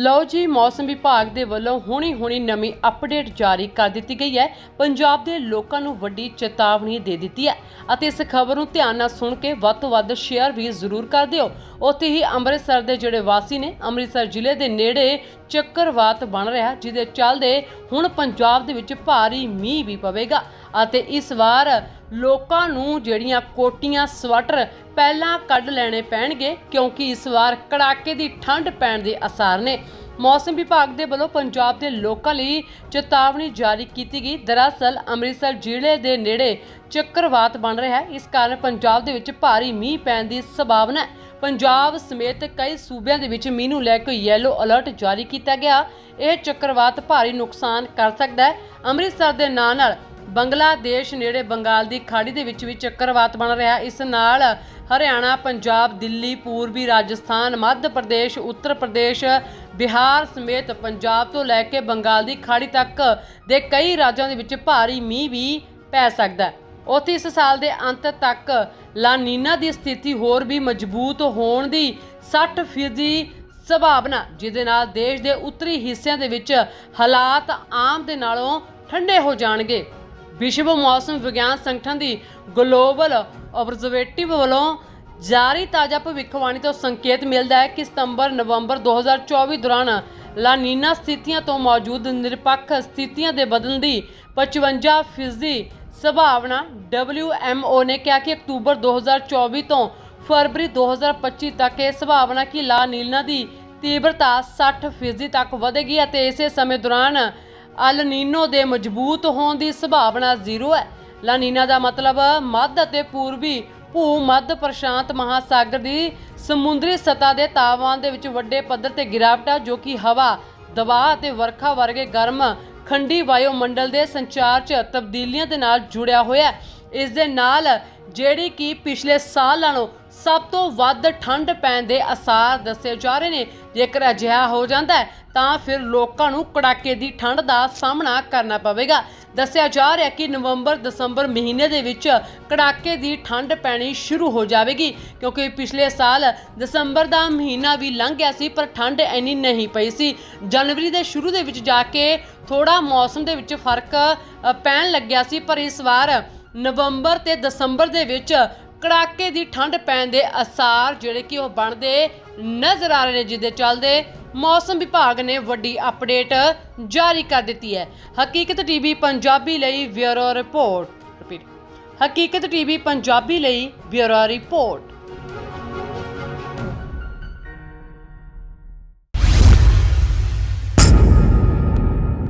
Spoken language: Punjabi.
ਲਓ ਜੀ, ਮੌਸਮ ਵਿਭਾਗ ਦੇ ਵੱਲੋਂ ਹੁਣੀ ਹੁਣੀ ਨਵੀਂ ਅਪਡੇਟ ਜਾਰੀ ਕਰ ਦਿੱਤੀ ਗਈ ਹੈ। ਪੰਜਾਬ ਦੇ ਲੋਕਾਂ ਨੂੰ ਵੱਡੀ ਚੇਤਾਵਨੀ ਦੇ ਦਿੱਤੀ ਹੈ ਅਤੇ ਇਸ ਖਬਰ ਨੂੰ ਧਿਆਨ ਨਾਲ ਸੁਣ ਕੇ ਵੱਧ ਤੋਂ ਵੱਧ ਸ਼ੇਅਰ ਵੀ ਜ਼ਰੂਰ ਕਰ ਦਿਓ। ਉੱਥੇ ਹੀ ਅੰਮ੍ਰਿਤਸਰ ਦੇ ਜਿਹੜੇ ਵਾਸੀ ਨੇ, ਅੰਮ੍ਰਿਤਸਰ ਜ਼ਿਲ੍ਹੇ ਦੇ ਨੇੜੇ ਚੱਕਰਵਾਤ ਬਣ ਰਿਹਾ, ਜਿਹਦੇ ਚੱਲਦੇ ਹੁਣ ਪੰਜਾਬ ਦੇ ਵਿੱਚ ਭਾਰੀ ਮੀਂਹ ਵੀ ਪਵੇਗਾ ਅਤੇ ਇਸ ਵਾਰ ਲੋਕਾਂ ਨੂੰ ਜਿਹੜੀਆਂ ਕੋਟੀਆਂ, ਸਵੈਟਰ ਪਹਿਲਾਂ ਕੱਢ ਲੈਣੇ ਪੈਣਗੇ ਕਿਉਂਕਿ ਇਸ ਵਾਰ ਕੜਾਕੇ ਦੀ ਠੰਡ ਪੈਣ ਦੇ ਅਸਾਰ ਨੇ। ਮੌਸਮ ਵਿਭਾਗ ਦੇ ਵੱਲੋਂ ਪੰਜਾਬ ਦੇ ਲੋਕਾਂ ਲਈ ਚੇਤਾਵਨੀ ਜਾਰੀ ਕੀਤੀ ਗਈ। ਦਰਅਸਲ ਅੰਮ੍ਰਿਤਸਰ ਜ਼ਿਲ੍ਹੇ ਦੇ ਨੇੜੇ ਚੱਕਰਵਾਤ ਬਣ ਰਿਹਾ ਹੈ। ਇਸ ਕਾਰਨ ਪੰਜਾਬ ਦੇ ਵਿੱਚ ਭਾਰੀ ਮੀਂਹ ਪੈਣ ਦੀ ਸੰਭਾਵਨਾ ਹੈ। ਪੰਜਾਬ ਸਮੇਤ ਕਈ ਸੂਬਿਆਂ ਦੇ ਵਿੱਚ ਮੀਂਹ ਨੂੰ ਲੈ ਕੇ ਯੈਲੋ ਅਲਰਟ ਜਾਰੀ ਕੀਤਾ ਗਿਆ। ਇਹ ਚੱਕਰਵਾਤ ਭਾਰੀ ਨੁਕਸਾਨ ਕਰ ਸਕਦਾ ਹੈ। ਅੰਮ੍ਰਿਤਸਰ ਦੇ ਨਾਂ ਨਾਲ ਬੰਗਲਾਦੇਸ਼ ਨੇੜੇ ਬੰਗਾਲ ਦੀ ਖਾੜੀ ਦੇ ਵਿੱਚ ਵੀ ਚੱਕਰਵਾਤ ਬਣ ਰਿਹਾ ਇਸ ਨਾਲ ਹਰਿਆਣਾ, ਪੰਜਾਬ, ਦਿੱਲੀ, ਪੂਰਬੀ ਰਾਜਸਥਾਨ, ਮੱਧ ਪ੍ਰਦੇਸ਼, ਉੱਤਰ ਪ੍ਰਦੇਸ਼, ਬਿਹਾਰ ਸਮੇਤ ਪੰਜਾਬ ਤੋਂ ਲੈ ਕੇ ਬੰਗਾਲ ਦੀ ਖਾੜੀ ਤੱਕ ਦੇ ਕਈ ਰਾਜਾਂ ਦੇ ਵਿੱਚ ਭਾਰੀ ਮੀਂਹ ਵੀ ਪੈ ਸਕਦਾ ਹੈ। ਉੱਥੇ ਇਸ ਸਾਲ ਦੇ ਅੰਤ ਤੱਕ ਲਾਨੀਨਾ ਦੀ ਸਥਿਤੀ ਹੋਰ ਵੀ ਮਜ਼ਬੂਤ ਹੋਣ ਦੀ 60 ਫੀਸਦੀ ਸੰਭਾਵਨਾ, ਜਿਹਦੇ ਨਾਲ ਦੇਸ਼ ਦੇ ਉੱਤਰੀ ਹਿੱਸਿਆਂ ਦੇ ਵਿੱਚ ਹਾਲਾਤ ਆਮ ਦੇ ਨਾਲੋਂ ਠੰਡੇ ਹੋ ਜਾਣਗੇ। ਵਿਸ਼ਵ ਮੌਸਮ ਵਿਗਿਆਨ ਸੰਗਠਨ ਦੀ ਗਲੋਬਲ ਆਬਜ਼ਰਵੇਟਿਵ ਵੱਲੋਂ ਜਾਰੀ ਤਾਜ਼ਾ ਭਵਿੱਖਬਾਣੀ ਤੋਂ ਸੰਕੇਤ ਮਿਲਦਾ ਹੈ ਕਿ ਸਤੰਬਰ, ਨਵੰਬਰ 2024 ਦੌਰਾਨ ਲਾਨੀਨਾ ਸਥਿਤੀਆਂ ਤੋਂ ਮੌਜੂਦ ਨਿਰਪੱਖ ਸਥਿਤੀਆਂ ਦੇ ਬਦਲਣ ਦੀ 55 ਫੀਸਦੀ ਸੰਭਾਵਨਾ WMO ਨੇ ਕਿਹਾ ਕਿ ਅਕਤੂਬਰ 2024 ਤੋਂ ਫਰਵਰੀ 2025 ਤੱਕ ਇਹ ਸੰਭਾਵਨਾ ਕਿ ਲਾ ਨੀਨਾ ਦੀ ਤੀਬਰਤਾ 60 ਫੀਸਦੀ ਤੱਕ ਵਧੇਗੀ ਅਤੇ ਇਸੇ ਸਮੇਂ ਦੌਰਾਨ ਅਲ ਨੀਨੋ ਦੇ ਮਜ਼ਬੂਤ ਹੋਣ ਦੀ ਸੰਭਾਵਨਾ ਜ਼ੀਰੋ ਹੈ। ਲਾਨੀਨਾ ਦਾ ਮਤਲਬ ਮੱਧ ਅਤੇ ਪੂਰਬੀ ਭੂ ਮੱਧ ਪ੍ਰਸ਼ਾਂਤ ਮਹਾਸਾਗਰ ਦੀ ਸਮੁੰਦਰੀ ਸਤ੍ਹਾ ਦੇ ਤਾਪਮਾਨ ਦੇ ਵਿੱਚ ਵੱਡੇ ਪੱਧਰ ਤੇ ਗਿਰਾਵਟ ਹੈ ਜੋ ਕਿ ਹਵਾ, ਦਬਾਅ ਅਤੇ ਵਰਖਾ ਵਰਗੇ ਗਰਮ ਖੰਡੀ ਵਾਯੂਮੰਡਲ ਦੇ ਸੰਚਾਰ 'ਚ ਤਬਦੀਲੀਆਂ ਦੇ ਨਾਲ ਜੁੜਿਆ ਹੋਇਆ ਹੈ। ਇਸ ਦੇ ਨਾਲ ਜਿਹੜੀ ਕਿ ਪਿਛਲੇ ਸਾਲ ਨਾਲੋਂ ਸਭ ਤੋਂ ਵੱਧ ਠੰਡ ਪੈਣ ਦੇ ਅਸਾਰ ਦੱਸੇ ਜਾ ਰਹੇ ਨੇ। ਜੇਕਰ ਅਜਿਹਾ ਹੋ ਜਾਂਦਾ ਹੈ, ਤਾਂ ਫਿਰ ਲੋਕਾਂ ਨੂੰ ਕੜਾਕੇ ਦੀ ਠੰਡ ਦਾ ਸਾਹਮਣਾ ਕਰਨਾ ਪਵੇਗਾ। ਦੱਸਿਆ ਜਾ ਰਿਹਾ ਕਿ ਨਵੰਬਰ, ਦਸੰਬਰ ਮਹੀਨੇ ਦੇ ਵਿੱਚ ਕੜਾਕੇ ਦੀ ਠੰਡ ਪੈਣੀ ਸ਼ੁਰੂ ਹੋ ਜਾਵੇਗੀ, ਕਿਉਂਕਿ ਪਿਛਲੇ ਸਾਲ ਦਸੰਬਰ ਦਾ ਮਹੀਨਾ ਵੀ ਲੰਘ ਗਿਆ ਸੀ, ਪਰ ਠੰਡ ਇੰਨੀ ਨਹੀਂ ਪਈ ਸੀ। ਜਨਵਰੀ ਦੇ ਸ਼ੁਰੂ ਦੇ ਵਿੱਚ ਜਾ ਕੇ ਥੋੜਾ ਮੌਸਮ ਦੇ ਵਿੱਚ ਫ਼ਰਕ ਪੈਣ ਲੱਗਿਆ ਸੀ, ਪਰ ਇਸ ਵਾਰ ਨਵੰਬਰ ਤੇ ਦਸੰਬਰ ਦੇ ਵਿੱਚ ਕੜਾਕੇ ਦੀ ਠੰਡ ਪੈਣ ਦੇ ਅਸਾਰ ਜਿਹੜੇ ਕਿ ਉਹ ਬਣਦੇ ਨਜ਼ਰ ਆ ਰਹੇ ਨੇ ਜਿਹਦੇ ਚੱਲਦੇ ਮੌਸਮ ਵਿਭਾਗ ਨੇ ਵੱਡੀ ਅਪਡੇਟ ਜਾਰੀ ਕਰ ਦਿੱਤੀ ਹੈ। ਹਕੀਕਤ ਟੀਵੀ ਪੰਜਾਬੀ ਲਈ bureau report. Repeat. Haqeeqat TV Punjabi ਲਈ ਬਿਊਰੋ ਰਿਪੋਰਟ।